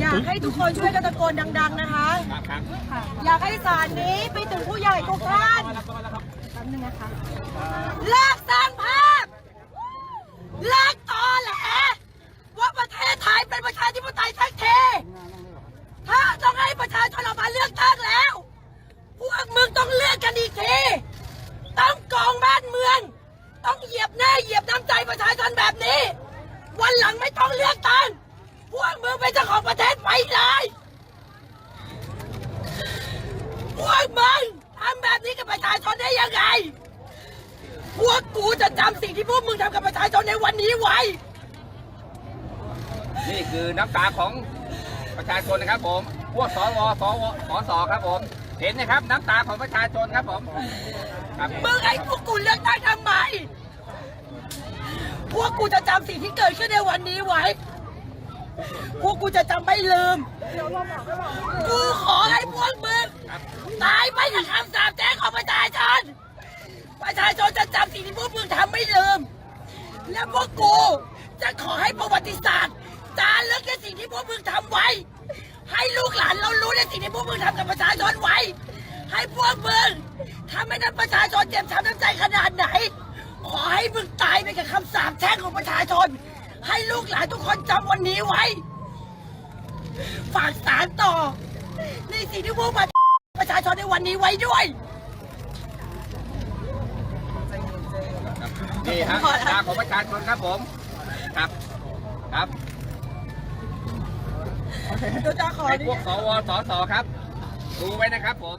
อยากให้ทุกคนช่วยกันตะโกนดัง ๆ นะคะครับครับอยากให้สารนี้ไปถึงผู้ใหญ่ทุกท่านแป๊บนึงนะคะเลิกสร้างภาพเลิกตอแหลว่าประเทศไทยเป็นประชาธิปไตยสักทีถ้าต้องให้ประชาชนออกมาเลือกตั้งแล้ว พวกมึงต้องเลือกกันอีกที ต้องกองบ้านเมือง ต้องเหยียบหน้าเหยียบน้ำใจประชาชนแบบนี้ วันหลังไม่ต้องเลือกตั้ง ยังไง พวกกูจะจำสิ่งที่พวกมึงทำกับประชาชนในวันนี้ไว้ นี่คือน้ำตาของประชาชนนะครับผม พวกสวสวสสครับผม เห็นนะครับน้ำตาของประชาชนครับผมครับมึงให้พวกกูเลือกตั้งทำไม พวกกูจะจำสิ่งที่เกิดขึ้นในวันนี้ไว้ พวกกูจะจำไม่ลืม กูขอให้พวกมึงตายไปกับคำสาปแช่งของประชาชน ประชาชนจะจำสิ่งที่พวกมึงทำไม่ลืม และพวกกูจะขอให้ประวัติศาสตร์จารึกในสิ่งที่พวกมึงทำไว้ ให้ลูกหลานเรารู้ในสิ่งที่พวกมึงทำกับประชาชนไว้ ให้พวกมึงทำให้นั้นประชาชนเจ็บช้ำน้ำใจขนาดไหน ขอให้มึงตายไปกับคำสาปแช่งของประชาชน ให้ลูกหลานทุกคนจำวันนี้ไว้ ฝากสารต่อ ในสิ่งที่พวกประชาชนในวันนี้ไว้ด้วย นี่ฮะน้ำตาของประชาชนครับผม ครับ ครับเดี๋ยวจะขอให้พวกสวสสครับ ดูไว้นะครับผม